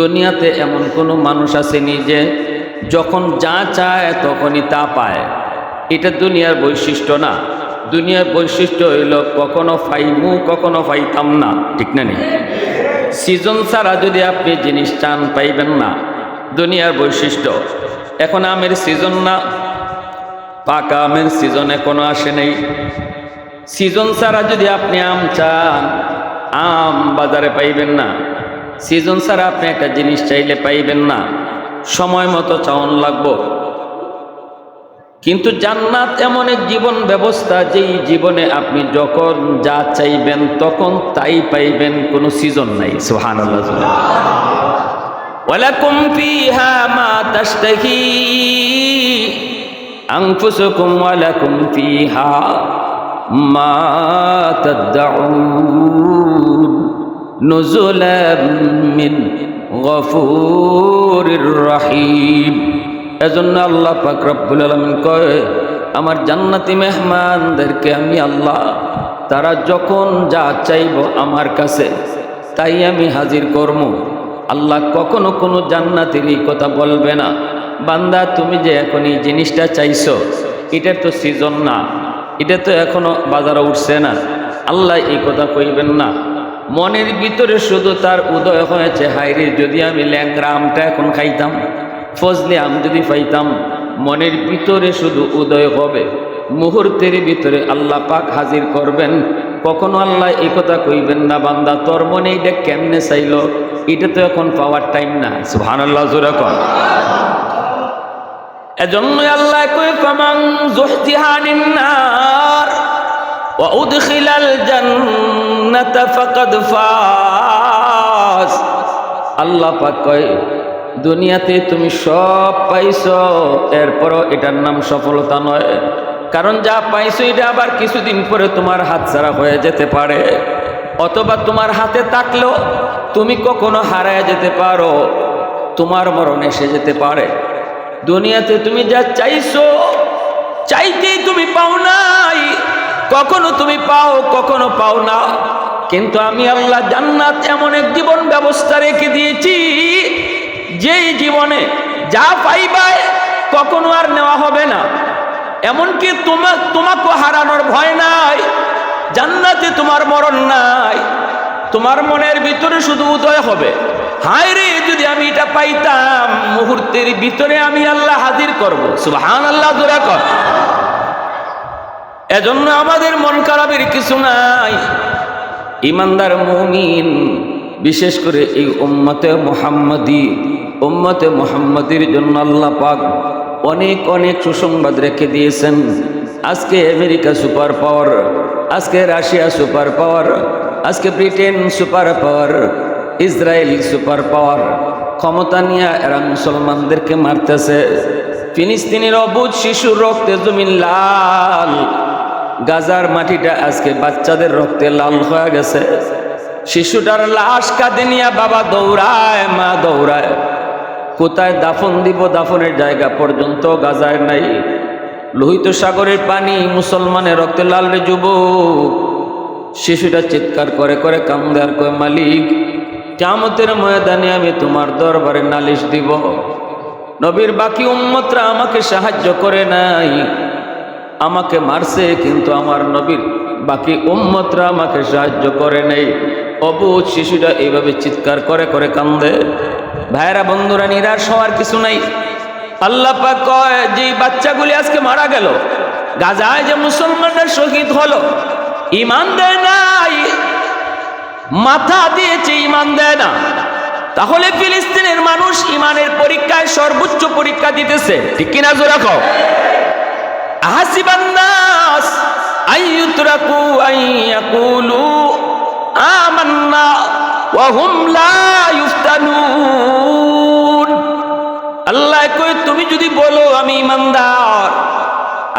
দুনিয়াতে এমন কোনো মানুষ আসেনি যে যখন যা চায় তখনই তা পায়। এটা দুনিয়ার বৈশিষ্ট্য না। দুনিয়ার বৈশিষ্ট্য হইল কখনো ফাইমু, কখনো ফাইতাম না। ঠিক না নেই সিজন ছাড়া যদি আপনি জিনিস চান পাইবেন না। দুনিয়ার বৈশিষ্ট্য। এখন আমের সিজন না, পাকা আমের সিজন এখনও আসে নাই। সিজন ছাড়া যদি আপনি আম চান, আম বাজারে পাইবেন না। সিজন ছাড়া আপনি একটা জিনিস চাইলে পাইবেন না। সময় মতো চাওন লাগবো। কিন্তু জান্নাত এমন এক জীবন ব্যবস্থা, যেই জীবনে আপনি যখন যা চাইবেন তখন তাই পাইবেন, কোনো সিজন নাই। সুহান ওয়ালাকুম মা তাশতাহি। মা নুজুলাম মিন গফুরির রহিম। এজন্য আল্লাহ পাক রব্বুল আলামিন কয়, আমার জান্নাতি মেহমানদেরকে আমি আল্লাহ, তারা যখন যা চাইব আমার কাছে, তাই আমি হাজির করব। আল্লাহ কখনো কোনো জান্নাতের এই কথা বলবে না। বান্দা, তুমি যে এখন এই জিনিসটা চাইছো, এটা তো সিজন না, এটা তো এখনও বাজারে উঠছে না। আল্লাহ এই কথা কইবেন না। মনের ভিতরে শুধু তার উদয় হয়েছে হাইরে যদি আমি ল্যাংরা আমটা এখন খাইতাম, ফজলে আম যদি পাইতাম, মনের ভিতরে শুধু উদয় হবে। মুহূর্তের ভিতরে আল্লাহ পাক হাজির করবেন। কখনো আল্লাহ এই কথা কইবেন না, বান্দা, তোর মনে এটা কেমনে চাইল। এটা তো এখন পাওয়ার টাইম না। সুহান আল্লাহ জোরাকন এজন্য আল্লাহ কই ফামান জুহতিহানিন নার উদখিলাল জান্নাতা ফাকাদ ফাজ আল্লাহ পাক কয়, দুনিয়াতে তুমি সব পাইছো, এরপরও এটার নাম সফলতা নয়। কারণ যা পাইছো, এটা আবার কিছুদিন পরে তোমার হাত ছাড়া হয়ে যেতে পারে। অথবা তোমার হাতে থাকলেও তুমি কখনো হারায় যেতে পারো, তোমার মরণ এসে যেতে পারে। দুনিয়াতে তুমি যা চাইছো, চাইতেই তুমি পাও নাই। কখনো তুমি পাও, কখনো পাও না। কিন্তু আমি আল্লাহ জান্নাত এমন এক জীবন ব্যবস্থা রেখে দিয়েছি, যেই জীবনে যা পাইবায় কখনো আর নেওয়া হবে না। এমনকি তোমা তোমাকে হারানোর ভয় নাই, জান্নাতে তোমার মরণ নাই। তোমার মনের ভিতরে শুধু উদয় হবে। হায় রে, যদি আমি এটা পাইতাম, মুহূর্তের ভিতরে আমি আল্লাহ হাজির করব। সুবহান আল্লাহ দোরা কর। এজন্য আমাদের মন খারাপের কিছু নাই। ইমানদার মুমিন, বিশেষ করে এই উম্মতে মোহাম্মদী, উম্মতে মোহাম্মদীর জন্য আল্লাহ পাক অনেক অনেক সুসংবাদ রেখে দিয়েছেন। আজকে আমেরিকা সুপার পাওয়ার, আজকে রাশিয়া সুপার পাওয়ার, আজকে Britain super power, Israel super power, ক্ষমতা নিয়ে এরা মুসলমানদেরকে মারতেছে। ফিলিস্তিনের অবুধ শিশুর রক্তে জমিন লাল। গাজার মাটিটা আজকে বাচ্চাদের রক্তে লাল হয়ে গেছে। শিশুটার লাশ কাঁদে নিয়ে বাবা দৌড়ায়, মা দৌড়ায়। কোথায় দাফন দিব, দাফনের জায়গা পর্যন্ত গাজায় নাই। লোহিত সাগরের পানি মুসলমানের রক্তে লাল রে যুবক। শিশুটা চিৎকার করে করে কামদার কয়, মালিক কামতের ময়দানে আমি তোমার দরবারে নালিশ দিব। নবীর বাকি উম্মতরা আমাকে সাহায্য করে নাই। আমাকে মারছে, কিন্তু আমার নবীর বাকি উম্মতরা আমাকে সাহায্য করে নেই। অবুধ শিশুটা এইভাবে চিৎকার করে করে কান্দে। ভাইরা বন্ধুরা, নিরাশ হওয়ার কিছু নাই। আল্লাহ পাক কয় যে বাচ্চাগুলি আজকে মারা গেল, গাজায় যে মুসলমানরা শহীদ হলো, ইমান দেয় নাই, মাথা দিয়েছে, ইমান দেয় না। তাহলে ফিলিস্তিনের মানুষ ইমানের পরীক্ষায় সর্বোচ্চ পরীক্ষা দিতেছে। ঠিক কিনা জোরা কও? আহাসিবান্নাস আইয়ুতরাকু আইয়াকুলু আমান্না ওয়া হুম লা ইফতানুন। আল্লাহ কই তুমি যদি বলো আমি ইমানদার,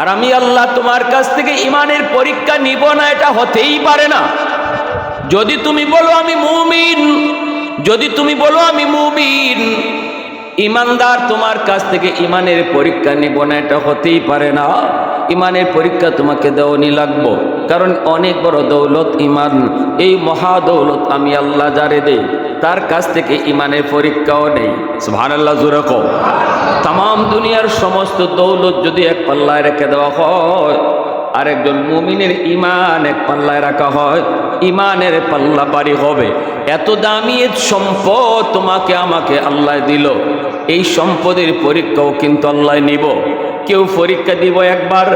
আর আমি আল্লাহ তোমার কাছ থেকে ইমানের পরীক্ষা নিব না, এটা হতেই পারে না। যদি তুমি বলো আমি মুমিন, যদি তুমি বলো আমি মুমিন ইমানদার তোমার কাছ থেকে ইমানের পরীক্ষা নিব না, এটা হতেই পারে না। ইমানের পরীক্ষা তোমাকে দেওয়ানি লাগবো। কারণ অনেক বড় দৌলত ইমান। এই মহা দৌলত আমি আল্লাহ যারে দেই, তার কাছ থেকে ইমানের পরীক্ষাও নেই। ভান আল্লাহ জুরক তাম দুনিয়ার সমস্ত দৌলত যদি এক পাল্লায় রেখে দেওয়া হয় আরেকজন মুমিনের ইমান এক পাল্লায় রাখা হয় ইমানের পাল্লা বাড়ি হবে। এত দামি সম্পদ তোমাকে, আমাকে আল্লাহ দিল। এই সম্পদের পরীক্ষাও কিন্তু আল্লাহ নিব। কেউ পরীক্ষা দিব একবার,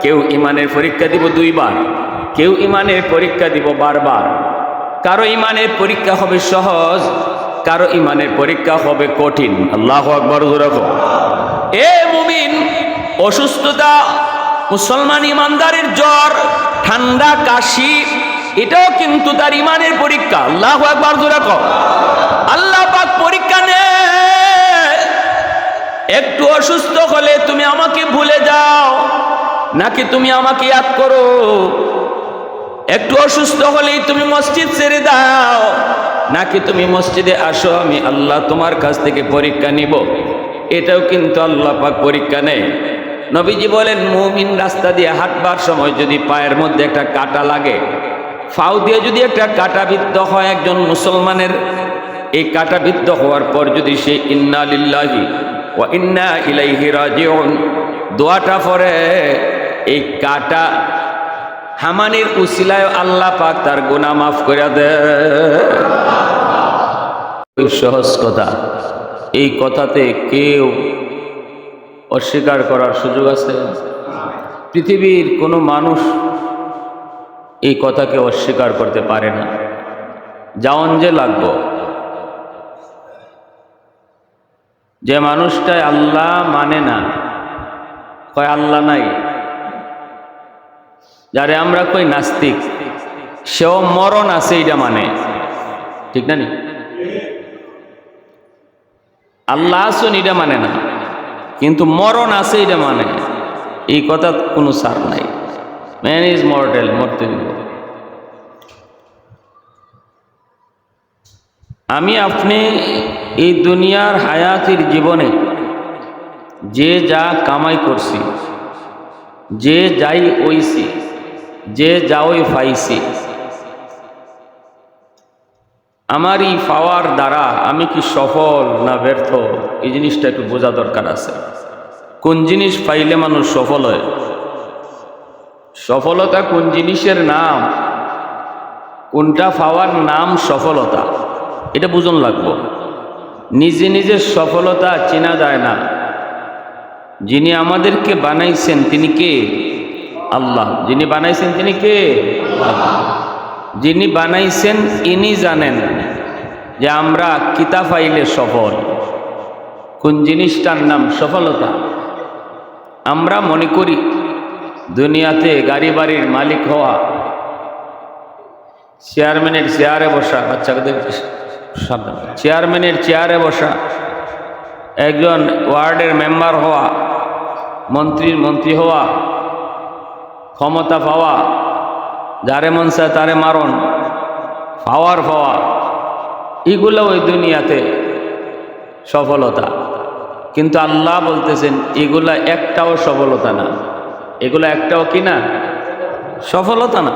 কেউ ইমানের পরীক্ষা দিব দুইবার, কেউ ইমানের পরীক্ষা দিব বারবার। কারও ইমানের পরীক্ষা হবে সহজ, কারও ইমানের পরীক্ষা হবে কঠিন। আল্লাহ আকবর এ মুমিন, অসুস্থতা মুসলমান ইমানদারের জ্বর, ঠান্ডা, কাশি, এটাও কিন্তু তার ইমানের পরীক্ষা। আল্লাহ একবার জোরে কর আল্লাহ পাক পরীক্ষা নে। একটু অসুস্থ হলে তুমি আমাকে ভুলে যাও। নাকি তুমি আমাকে ইয়াদ করো? একটু অসুস্থ হলেই তুমি মসজিদ ছেড়ে দাও। নাকি তুমি মসজিদে আসো, আমি আল্লাহ তোমার কাছ থেকে পরীক্ষা নিব। এটাও কিন্তু আল্লাহ পাক পরীক্ষা নেই নবীজি বলেন, মুমিন রাস্তা দিয়ে হাঁটবার সময় যদি পায়ের মধ্যে একটা কাটা লাগে, ফাউ দিয়ে যদি একটা কাটা বিদ্ধ হয় একজন মুসলমানের, এই কাটা বিদ্ধ হওয়ার পর যদি সে ইন্না লিল্লাহি ও ইন্না ইলাইহি রাজিউন, দোয়াটা পরে এই কাটা হামানির উসিলায় আল্লাহ পাক তার গুনাহ মাফ করে দেয় সহজ কথা, এই কথাতে কেউ অস্বীকার করার সুযোগ আছে? পৃথিবীর কোনো মানুষ এই কথাকে অস্বীকার করতে পারে না। যাওন যে লাগব। যে মানুষটাই আল্লাহ মানে না, কয় আল্লাহ নাই। যারে আমরা কই নাস্তিক, সেও মরণ আছে এটা মানে। ঠিক না নি? আল্লাহ আসুন এটা মানে না। কিন্তু মরণ আছে এটা মানে। এই কথা কোনো সার নাই। ম্যান ইজ মর্টেল মরতে আমি আপনি এই দুনিয়ার হায়াতির জীবনে যে যা কামাই করছি, যে যাই ওইছি, যে যাওই পাইছি আমার এই পাওয়ার দ্বারা আমি কি সফল না ব্যর্থ? এই জিনিসটা একটু বোঝা দরকার আছে। কোন জিনিস পাইলে মানুষ সফল হয়? সফলতা কোন জিনিসের নাম? কোনটা পাওয়ার নাম সফলতা? এটা বুঝন লাগবো। নিজে নিজের সফলতা চেনা যায় না। যিনি আমাদেরকে বানাইছেন তিনি কে? আল্লাহ। যিনি বানাইছেন তিনি কে? যিনি বানাইছেন ইনি জানেন। যে আমরা কিতা পাইলে সফল। কোন জিনিসটার নাম সফলতা? আমরা মনে করি দুনিয়াতে গাড়ি বাড়ির মালিক হওয়া, চেয়ারম্যানের চেয়ারে বসা বাচ্চাদের চেয়ারম্যানের চেয়ারে বসা, একজন ওয়ার্ডের মেম্বার হওয়া, মন্ত্রীর মন্ত্রী হওয়া, ক্ষমতা পাওয়া, যারে মন চায় তারে মারণ পাওয়ার পাওয়া। এগুলো ওই দুনিয়াতে সফলতা। কিন্তু আল্লাহ বলতেছেন, এগুলা একটাও সফলতা না। এগুলো একটাও কি না? সফলতা না।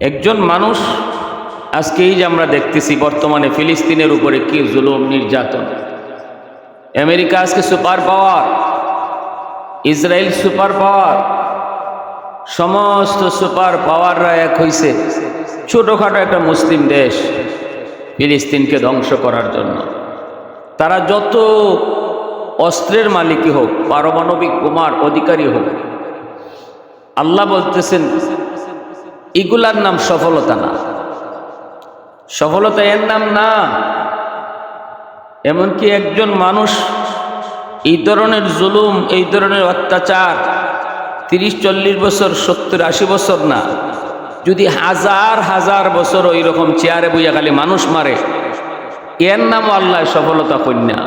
একজন মানুষ আজকে এই যে আমরা দেখতেছি বর্তমানে ফিলিস্তিনের উপরে কি জুলুম, নির্যাতন। আমেরিকা আজকে super power, Israel super power, সমস্ত সুপার পাওয়াররা এক হইছে। ছোটোখাটো একটা মুসলিম দেশ, ফিলিস্তিনকে ধ্বংস করার জন্য। তারা যত অস্ত্রের মালিকই হোক, পারমাণবিক বোমার অধিকারী হোক, আল্লাহ বলতেছেন, এগুলার নাম সফলতা না। সফলতা এর নাম না। এমনকি একজন মানুষ, এই ধরনের জুলুম, এই ধরনের অত্যাচার, তিরিশ, চল্লিশ বছর, সত্তর, আশি বছর না যদি হাজার হাজার বছর ওই রকম চেয়ারে বইয়া খালি মানুষ মারে, এর নাম আল্লাহ সফলতা কন্যা।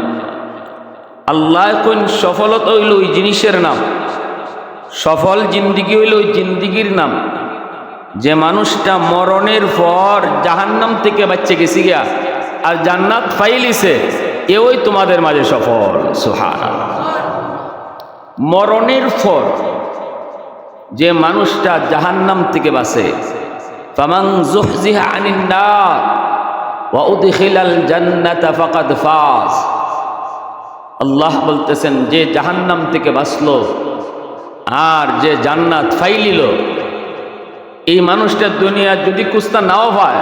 আল্লাহ কইন সফলতা হইল ওই জিনিসের নাম। সফল জিন্দিগি হইল ওই জিন্দিগির নাম। যে মানুষটা মরণের পর জাহান্নাম থেকে বাচ্চা গেছি গিয়া, আর জান্নাত ফাইলিছে, এওই তোমাদের মাঝে সফল। সুহান মরণের পর যে মানুষটা জাহান্নাম থেকে বাঁচে। ফামাং জুহজিহা আনিন ওয়া উদখিলাল জান্নাতা ফাকাদ ফাজ। আল্লাহ বলতেছেন, যে জাহান্নাম থেকে বাঁচলো আর যে জান্নাত ফাইলিল, এই মানুষটা দুনিয়া যদি কুস্তা নাও হয়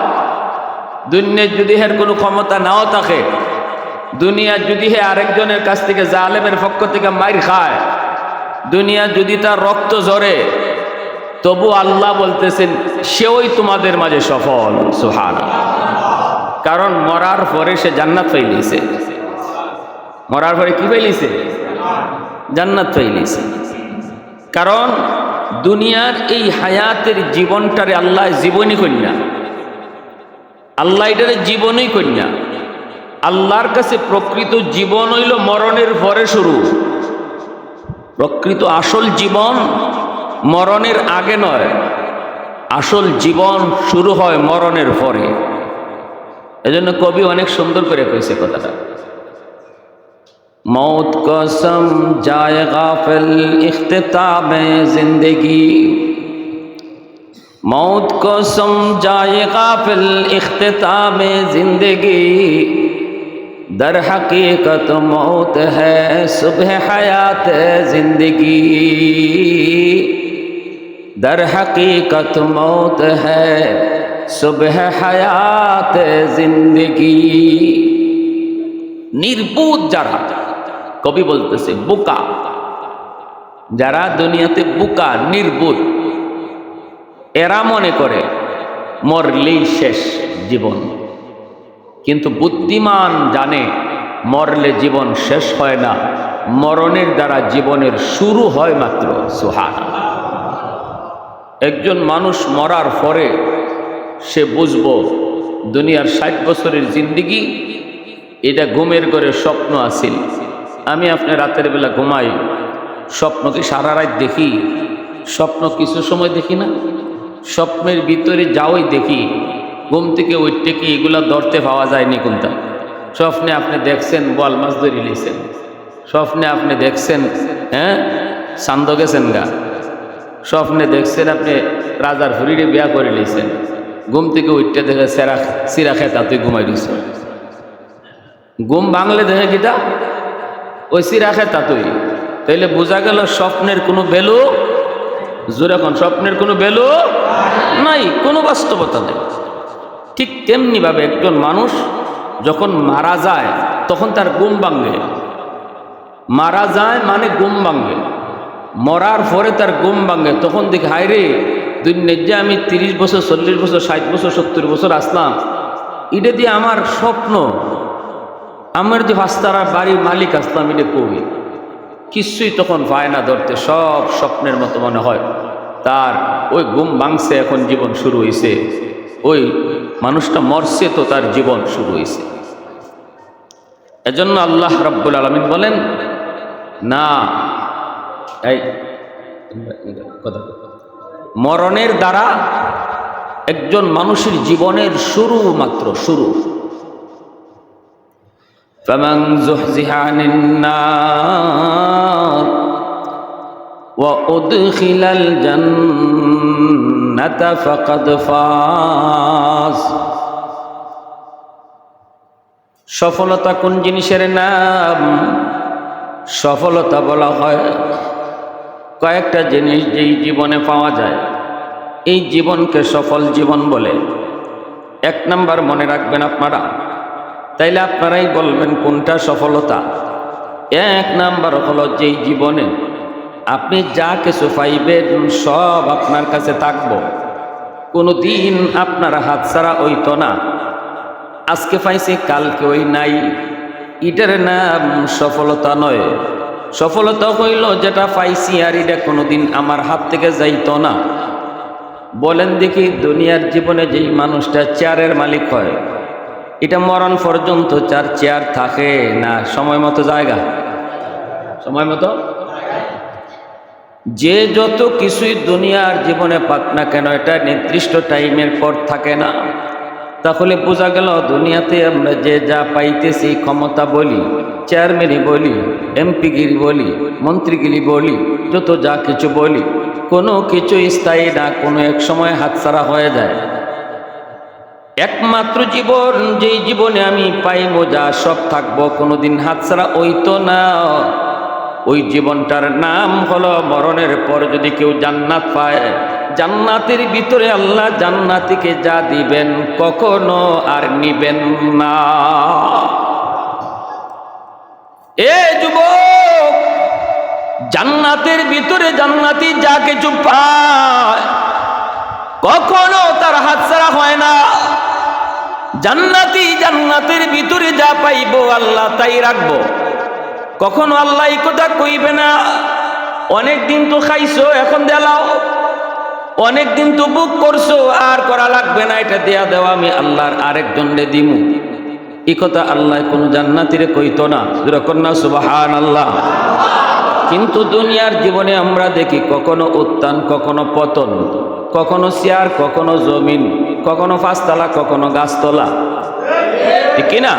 দুনিয়ার যদি হের কোনো ক্ষমতা নাও থাকে, দুনিয়া যদি হে আরেকজনের কাছ থেকে জালেমের পক্ষ থেকে মাইর খায় দুনিয়া যদি তার রক্ত ঝরে, তবু আল্লাহ বলতেছেন, সেওই তোমাদের মাঝে সফল। সুহান কারণ মরার পরে সে জান্নাত পাইলিছে মরার পরে কি পাইলিছে জান্নাত পাইলিছে কারণ দুনিয়ার এই হায়াতের জীবনটারে আল্লাহ জীবনই কন্যা। আল্লাহ এটারে জীবনই কন্যা। আল্লাহর কাছে প্রকৃত জীবন হইল মরণের পরে শুরু। প্রকৃত আসল জীবন মরণের আগে নয়, আসল জীবন শুরু হয় মরণের পরে। এজন্য কবি অনেক সুন্দর করে কয়েছে কথাটা। মৌত কসম যায় গাফেল ইখতাব জিন্দগি। মৌত কসম যায় গাফেল ইখতাব জিন্দগি। در حقیقت موت ہے صبح حیات زندگی در حقیقت موت ہے صبح حیات زندگی নির্বোধ যারা কবি বলতেছে বোকা যারা দুনিয়াতে বোকা নির্বোধ এরা মনে করে মরলেই শেষ জীবন কিন্তু বুদ্ধিমান জানে মরলে জীবন শেষ হয় না, মরণের দ্বারা জীবনের শুরু হয় মাত্র সুহান একজন মানুষ মরার পরে সে বুঝব দুনিয়ার ষাট বছরের জিন্দিগি, এটা ঘুমের করে স্বপ্ন আসিল আমি আপনি রাতের বেলা ঘুমাই স্বপ্ন কি সারা রাত দেখি, স্বপ্ন কিছু সময় দেখি না, স্বপ্নের ভিতরে যাওই দেখি। ঘুম থেকে উঠতে কি এগুলা ধরতে পাওয়া যায়নি কোনটা? স্বপ্নে আপনি দেখছেন, বল মাছ ধরে লিছেন স্বপ্নে আপনি দেখছেন হ্যাঁ? সান্দ গেছেন গা। স্বপ্নে দেখছেন আপনি রাজার ফুরিরে বিয়া করে লিছেন ঘুম থেকে উঠতে দেখে সেরা সিরা খেতা তুই ঘুমাই দিয়েছেন ঘুম বাংলে দেখে কিটা? ওই সিরাখে তাতুই তাইলে বোঝা গেল স্বপ্নের কোনো বেলু জোরে এখন স্বপ্নের কোনো বেলু নাই, কোনো বাস্তবতা নেই। ঠিক তেমনিভাবে একজন মানুষ যখন মারা যায়, তখন তার গুম ভাঙ্গে মারা যায় মানে গুম ভাঙ্গে মরার পরে তার গুম ভাঙ্গে তখন দেখি, হায় রে দুনিয়ার যে আমি তিরিশ বছর, চল্লিশ বছর, ষাট বছর, সত্তর বছর আসলাম। এটা দিয়ে আমার স্বপ্ন, আমার যে ভাস্তারা বাড়ির মালিক আসলাম এটা কবি। কিছুই তখন পায় না ধরতে, সব স্বপ্নের মতো মনে হয়। তার ওই গুম ভাঙছে, এখন জীবন শুরু হয়েছে ওই মানুষটা মরছে তো তার জীবন শুরু হয়েছে এজন্য আল্লাহ রব্বুল আলমিন বলেন না এই কথা মরণের দ্বারা একজন মানুষের জীবনের শুরু মাত্র শুরু فمن زحزح عن النار وأدخل الجنة فقد فاز সফলতা কোন জিনিসের নাম সফলতা বলা হয় কয়েকটা জিনিস যেই জীবনে পাওয়া যায় এই জীবনকে সফল জীবন বলে এক নাম্বার মনে রাখবেন আপনারা তাইলে আপনারাই বলবেন কোনটা সফলতা এক নাম্বার হলো যেই জীবনে আপনি যা কিছু পাইবেন, সব আপনার কাছে থাকব। কোনো দিন আপনার হাত ছাড়া ওইতো না। আজকে পাইছে, কালকে ওই নাই। এটার নাম সফলতা নয়। সফলতা হইল যেটা পাইছি আর এটা কোনোদিন আমার হাত থেকে যাইতো না। বলেন দেখি, দুনিয়ার জীবনে যেই মানুষটা চেয়ারের মালিক হয়, এটা মরণ পর্যন্ত চার চেয়ার থাকে না? সময় মতো জায়গা। সময় মতো? যে যত কিছুই দুনিয়ার জীবনে পাক না কেন, এটা নির্দিষ্ট টাইমের পর থাকে না। তাহলে বোঝা গেল দুনিয়াতে আমরা যে যা পাইতেছি, ক্ষমতা বলি, চেয়ারম্যানই বলি, এমপিগিরি বলি, মন্ত্রীগিরি বলি, যত যা কিছু বলি, কোনো কিছু স্থায়ী না, কোনো এক সময় হাতছাড়া হয়ে যায়। একমাত্র জীবন যেই জীবনে আমি পাইব, যা সব থাকব, কোনোদিন হাতছাড়া ওই তো না। ওই জীবনটার নাম হলো মরণের পর যদি কেউ জান্নাত পায়, জান্নাতের ভিতরে আল্লাহ জান্নাতিকে যা দিবেন কখনো আর নিবেন না। এ যুবক, জান্নাতের ভিতরে জান্নাতি যা কিছু পায়, কখনো তার হাতছাড়া হয় না। জান্নাতি জান্নাতের ভিতরে যা পাইব আল্লাহ তাই রাখব। কখনো আল্লাহ কথা কইবে না। অনেক দিন তো খাইছো, এখন দেলাও অনেক দিন তো বুক করছ, আর করা লাগবে না, এটা দেয়া দেওয়া আমি আল্লাহর আরেকজনরে দিমু। এই কথা আল্লাহ কোনো জান্নাতিরে কইতো না। যেরকম সুবাহান আল্লাহ কিন্তু দুনিয়ার জীবনে আমরা দেখি কখনো উত্থান, কখনো পতন, কখনো চেয়ার কখনো জমিন, কখনো পাঁচতলা, কখনো গাছতলা। ঠিক কি না?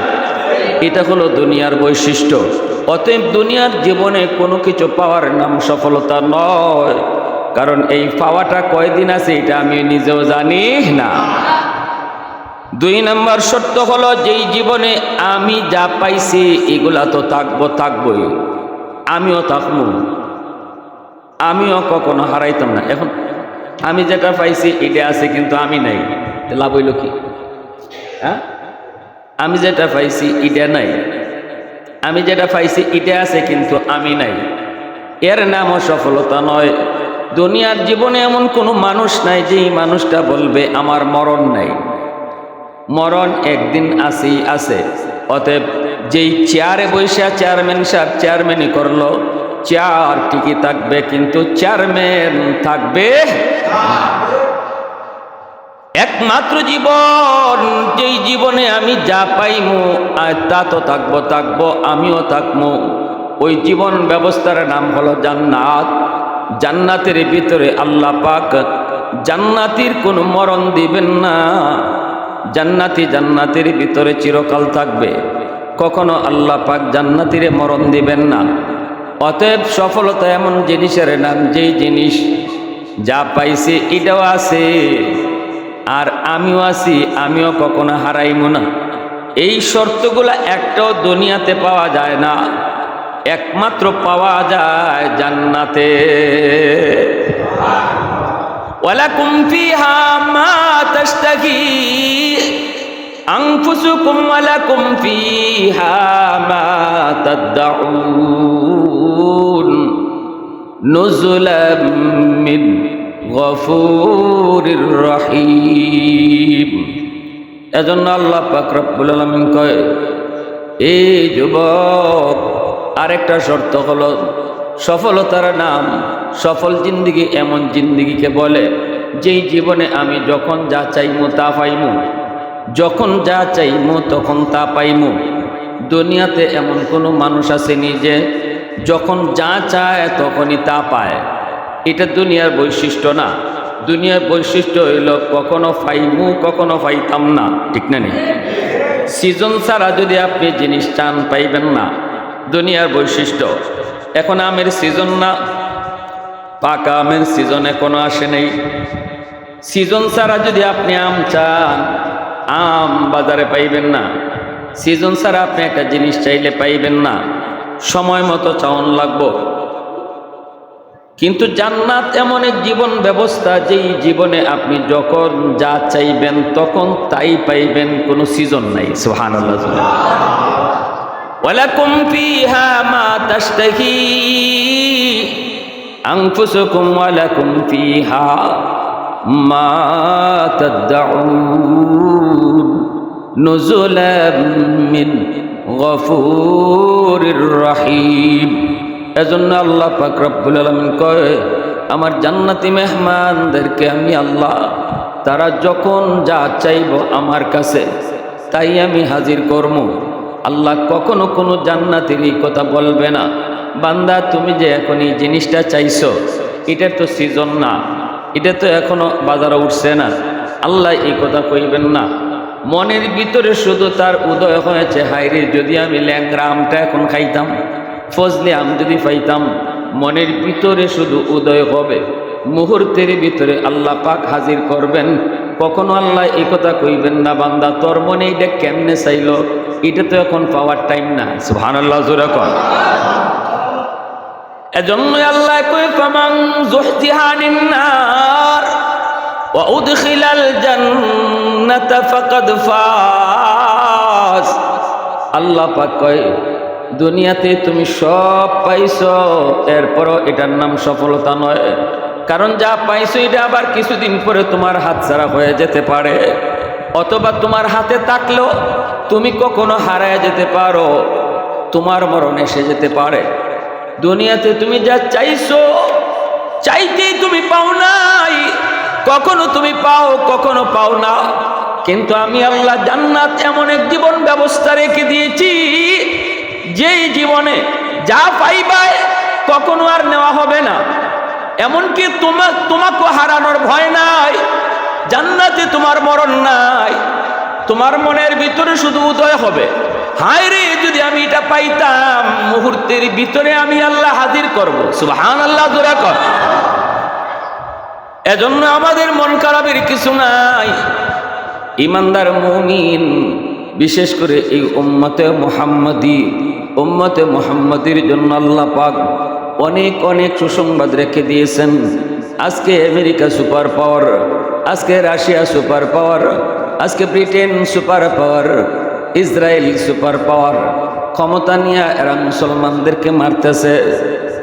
এটা হলো দুনিয়ার বৈশিষ্ট্য। অতএব দুনিয়ার জীবনে কোনো কিছু পাওয়ার নাম সফলতা নয়। কারণ এই পাওয়াটা কয়দিন আছে এটা আমি নিজেও জানি না। দুই নম্বর সত্য হলো যেই জীবনে আমি যা পাইছি, এগুলা তো থাকব, থাকবই। আমিও থাকব। আমিও কখনো হারাইতাম না। এখন আমি যেটা পাইছি, এটা আছে, কিন্তু আমি নাই। লাভ হইল কি? হ্যাঁ? আমি যেটা পাইছি, এটা নাই। আমি যেটা পাইছি, এটা আছে, কিন্তু আমি নাই। এর নামও সফলতা নয়। দুনিয়ার জীবনে এমন কোনো মানুষ নাই, যেই মানুষটা বলবে, আমার মরণ নাই। মরণ একদিন আসি আছে। অতএব যেই চেয়ারে বৈশা চেয়ারম্যান সাহেব চেয়ারম্যানই করল, চেয়ার ঠিকই থাকবে, কিন্তু চেয়ারম্যান থাকবে। একমাত্র জীবন, যেই জীবনে আমি যা পাইমু আর তা তো থাকব থাকব, আমিও থাকব ওই জীবন ব্যবস্থার নাম হলো জান্নাত। জান্নাতের ভিতরে আল্লাহ পাক জান্নাতির কোনো মরণ দিবেন না। জান্নাতি জান্নাতের ভিতরে চিরকাল থাকবে। কখনো আল্লাহ পাক জান্নাতিরে মরণ দিবেন না। অতএব সফলতা এমন জিনিসের নাম, যেই জিনিস যা পাইছে, এটাও আছে। আর আমিও আছি, আমিও কখনো হারাইব না। এই শর্তগুলা একটাও দুনিয়াতে পাওয়া যায় না। একমাত্র পাওয়া যায় জান্নাতে। মিন গফুরির রহিম। এজন্য আল্লাহ পাক আলামিন কয় এই যুবক, আরেকটা শর্ত হলো সফলতার নাম সফল জিন্দিগি এমন জিন্দিগিকে বলে, যেই জীবনে আমি যখন যা চাইমু তা পাইমু, যখন যা চাইমু তখন তা পাইমু। দুনিয়াতে এমন কোনো মানুষ আসেনি যে যখন যা চায় তখনই তা পায়। এটা দুনিয়ার বৈশিষ্ট্য না। দুনিয়ার বৈশিষ্ট্য হইল কখনো ফাইমু, কখনো ফাইতাম না। ঠিক না নেই? সিজন ছাড়া যদি আপনি জিনিস চান, পাইবেন না। দুনিয়ার বৈশিষ্ট্য। এখন আমের সিজন না। পাকা আমের সিজন এখনও আসে নেই। সিজন ছাড়া যদি আপনি আম চান, আম বাজারে পাইবেন না। সিজন ছাড়া আপনি একটা জিনিস চাইলে পাইবেন না। সময় মতো চাওন লাগবো। কিন্তু জান্নাত এমন এক জীবন ব্যবস্থা, যেই জীবনে আপনি যখন যা চাইবেন তখন তাই পাইবেন, কোনো সিজন নাই। সুহান ওয়ালাকুম মা মা মিন এজন্য আল্লাহ পাক রব্বুল আলমিন কয়, আমার জান্নাতি মেহমানদেরকে আমি আল্লাহ, তারা যখন যা চাইব আমার কাছে, তাই আমি হাজির করব আল্লাহ কখনো কোনো জান্নাতির এই কথা বলবে না। বান্দা, তুমি যে এখন এই জিনিসটা চাইছো, এটা তো সিজন না, এটা তো এখনও বাজারে উঠছে না। আল্লাহ এই কথা কইবেন না। মনের ভিতরে শুধু তার উদয় হয়েছে হাইরে যদি আমি ল্যাংরা আমটা এখন খাইতাম ফজলে আম যদি পাইতাম, মনের ভিতরে শুধু উদয় হবে। মুহূর্তের ভিতরে আল্লাহ পাক হাজির করবেন। কখনো আল্লাহ এই কথা কইবেন না, বান্দা, তোর মনে এটা কেমনে চাইল? এটা তো এখন পাওয়ার টাইম না। সুহান আল্লাহ জোরে কর এজন্য আল্লাহ কই ফামান জুহজিহানিন নার ওয়া উদখিলাল জান্নাতা ফাকাদ ফাজ। আল্লাহ পাক কয় দুনিয়াতে তুমি সব পাইছো, এরপরও এটার নাম সফলতা নয়। কারণ যা পাইছো, এটা আবার কিছুদিন পরে তোমার হাত হাতছাড়া হয়ে যেতে পারে। অথবা তোমার হাতে থাকলেও তুমি কখনো হারায় যেতে পারো, তোমার মরণ এসে যেতে পারে। দুনিয়াতে তুমি যা চাইছো, চাইতেই তুমি পাও নাই। কখনো তুমি পাও, কখনো পাও না। কিন্তু আমি আল্লাহ জান্নাত এমন এক জীবন ব্যবস্থা রেখে দিয়েছি যেই জীবনে যা পাইবায় কখনো আর নেওয়া হবে না। এমনকি তোমা, তোমাকে হারানোর ভয় নাই, জান্নাতে তোমার মরণ নাই। তোমার মনের ভিতরে শুধু উদয় হবে। হায় রে, যদি আমি এটা পাইতাম, মুহূর্তের ভিতরে আমি আল্লাহ হাজির করব। সুবহান আল্লাহ জোরা কর। এজন্য আমাদের মন খারাপের কিছু নাই। ইমানদার মুমিন, বিশেষ করে এই উম্মতে মোহাম্মদী উম্মতে মোহাম্মদীর জন্য আল্লাহ পাক অনেক অনেক সুসংবাদ রেখে দিয়েছেন। আজকে আমেরিকা সুপার পাওয়ার, আজকে রাশিয়া সুপার পাওয়ার, আজকে Britain super power, Israel super power, ক্ষমতা নিয়ে এরা মুসলমানদেরকে মারতেছে।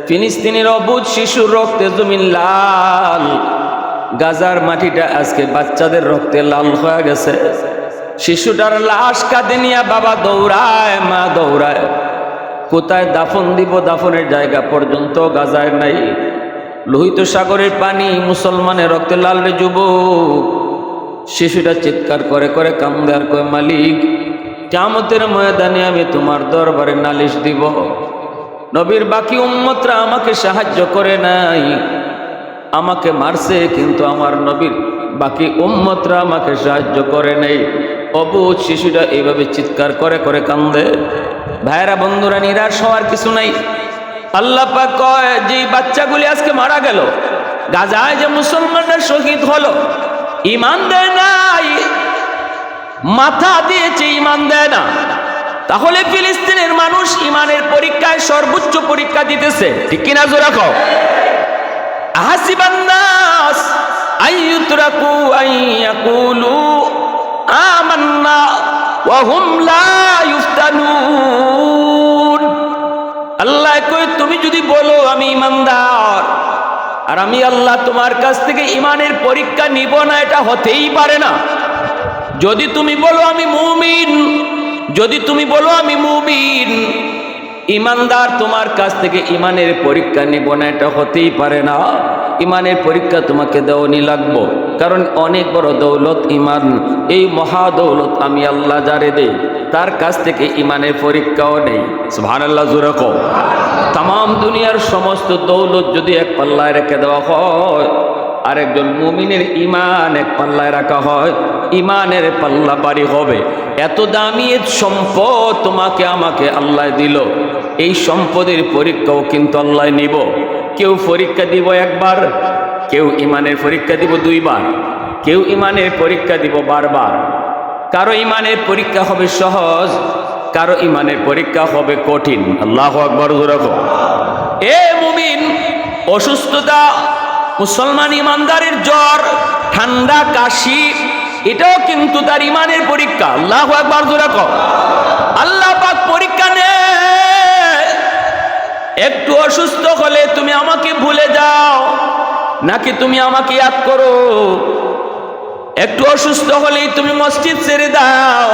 ফিলিস্তিনের অবুধ শিশুর রক্তে জমিন লাল। গাজার মাটিটা আজকে বাচ্চাদের রক্তে লাল হয়ে গেছে। শিশুটার লাশ কাঁদে নিয়ে বাবা দৌড়ায়, মা দৌড়ায়। কোথায় দাফন দিব দাফনের জায়গা পর্যন্ত গাজায় নাই। লোহিত সাগরের পানি মুসলমানের রক্তে লাল রে যুবক। শিশুটা চিৎকার করে করে কান্দে আর কয়, মালিক কামতের ময়দানে আমি তোমার দরবারে নালিশ দিব। নবীর বাকি উম্মতরা আমাকে সাহায্য করে নাই। আমাকে মারছে, কিন্তু আমার নবীর বাকি উম্মতরা আমাকে সাহায্য করে নেই। অবুধ শিশুটা এইভাবে চিৎকার করে করে কান্দে। ভাইরা বন্ধুরা, নিরাশ হওয়ার কিছু নাই। আল্লাহ পাক কয় যে বাচ্চাগুলি আজকে মারা গেল, গাজায় যে মুসলমানরা শহীদ হলো ইমান দেয় নাই, মাথা দিয়েছে ইমান দেয় না। তাহলে ফিলিস্তিনের মানুষ ইমানের পরীক্ষায় সর্বোচ্চ পরীক্ষা দিতেছে। ঠিক কিনা জোরা কও? আহাসিবান্নাস আইয়ুতরাকু আইয়াকুলু, আমান্না। আল্লাহ কই, তুমি যদি বলো আমি ইমানদার, আর আমি আল্লাহ তোমার কাছ থেকে ইমানের পরীক্ষা নিব না, এটা হতেই পারে না। যদি তুমি বলো আমি মুমিন, যদি তুমি বলো আমি মুমিন ইমানদার তোমার কাছ থেকে ইমানের পরীক্ষা নিব না, এটা হতেই পারে না। ইমানের পরীক্ষা তোমাকে দেওয়ানি লাগবো। কারণ অনেক বড় দৌলত ইমান। এই মহা দৌলত আমি আল্লাহ যারে দেই, তার কাছ থেকে ইমানের পরীক্ষাও নেই। ভান আল্লাহ জুরক তাম দুনিয়ার সমস্ত দৌলত যদি এক পাল্লায় রেখে দেওয়া হয়, আরেকজন মুমিনের ইমান এক পাল্লায় রাখা হয়, ইমানের পাল্লা বাড়ি হবে। এত দামি সম্পদ তোমাকে, আমাকে আল্লাহ দিল। এই সম্পদের পরীক্ষাও কিন্তু আল্লাহ নিব। কেউ পরীক্ষা দিব একবার, কেউ ইমানের পরীক্ষা দিব দুইবার, কেউ ইমানের পরীক্ষা দিব বারবার। কারও ইমানের পরীক্ষা হবে সহজ, কারও ইমানের পরীক্ষা হবে কঠিন। আল্লাহ আকবর এ মুমিন, অসুস্থতা, মুসলমান ইমানদারের জ্বর, ঠান্ডা, কাশি, এটাও কিন্তু তার ইমানের পরীক্ষা। আল্লাহ একবার কর আল্লাহ পাক পরীক্ষা নে একটু অসুস্থ হলে তুমি আমাকে ভুলে যাও। নাকি তুমি আমাকে ইয়াদ করো? একটু অসুস্থ হলেই তুমি মসজিদ ছেড়ে দাও।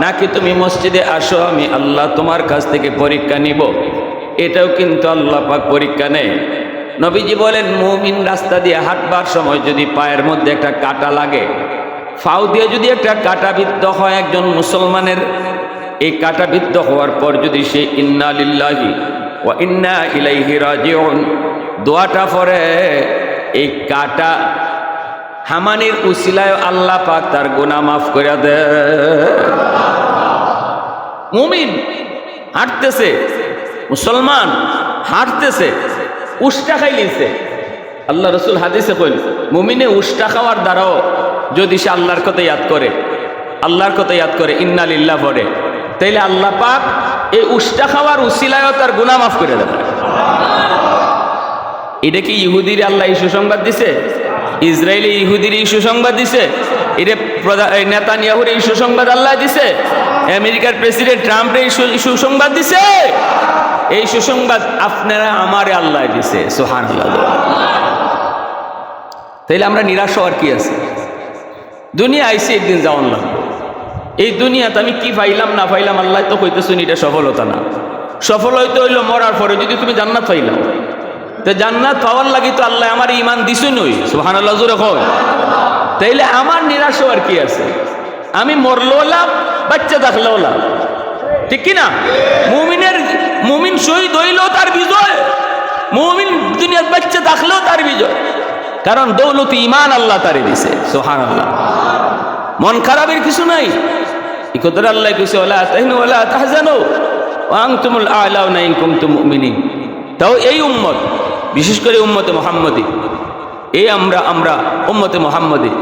নাকি তুমি মসজিদে আসো, আমি আল্লাহ তোমার কাছ থেকে পরীক্ষা নিব। এটাও কিন্তু আল্লাহ পাক পরীক্ষা নেই নবীজি বলেন, মুমিন রাস্তা দিয়ে হাঁটবার সময় যদি পায়ের মধ্যে একটা কাটা লাগে, ফাউ দিয়ে যদি একটা কাটাবিদ্ধ হয় একজন মুসলমানের, এই কাটাবিদ্ধ হওয়ার পর যদি সে ইন্না লিল্লাহি ও ইলাইহি রাজিউন। দোয়াটা পরে এই কাটা হামানির উসিলায় আল্লাহ পাক তার গুনাহ মাফ করে দে। মুমিন হাঁটতেছে, মুসলমান হাঁটতেছে, উষ্টা খাইলিছে আল্লাহ রসুল হাদিসে কইল, মুমিনে উষ্টা খাওয়ার দ্বারাও যদি সে আল্লাহর কথা ইয়াদ করে, আল্লাহর কথা ইয়াদ করে ইন্নালিল্লাহ পড়ে তাইলে আল্লাহ পাক এই উষ্টা খাওয়ার উসিলায়ও তার গুনাহ মাফ করে দেবে এটা কি ইহুদির আল্লাহ এই সুসংবাদ দিছে? ইসরায়েলি ইহুদির এই সুসংবাদ দিছে? এটা এই নেতানিয়াহুর এই সুসংবাদ আল্লাহ দিছে? আমেরিকার প্রেসিডেন্ট ট্রাম্পের এই সুসংবাদ দিছে? এই সুসংবাদ আপনারা আমারে আল্লাহ দিছে সোহান তাইলে আমরা নিরাশ হওয়ার কি আছে? দুনিয়া আইসি একদিন যাওয়ান এই দুনিয়াতে আমি কি পাইলাম না পাইলাম আল্লাহ তো কইতেছেন এটা সফলতা না। সফল হইতে হইল মরার পরে যদি তুমি জান্নাত পাইলাম তো জান্নাত পাওয়ার লাগি তো আল্লাহ আমার ইমান দিছে নই সুহান আল্লাহ জোরে কয় তাইলে আমার নিরাশ হওয়ার কি আছে? আমি মরলেও লাভ, বাচ্চা থাকলেও লাভ। ঠিক কি না মুমিনের, মুমিন শহীদ হইলেও তার বিজয়, মুমিন দুনিয়ার বাচ্চা থাকলেও তার বিজয়। কারণ দৌলত ইমান আল্লাহ তারে দিছে সোহান আল্লাহ মন খারাপের কিছু নাই। এই আল্লাহ কইছে ওলা তাহিন ওলা তাহজানো, ওয়াং তুমুল আলাও নাইন কুমতুম মুমিনিন। তাও এই উম্মত, বিশেষ করে উম্মতে মোহাম্মদী, এই আমরা আমরা উম্মতে মোহাম্মদী।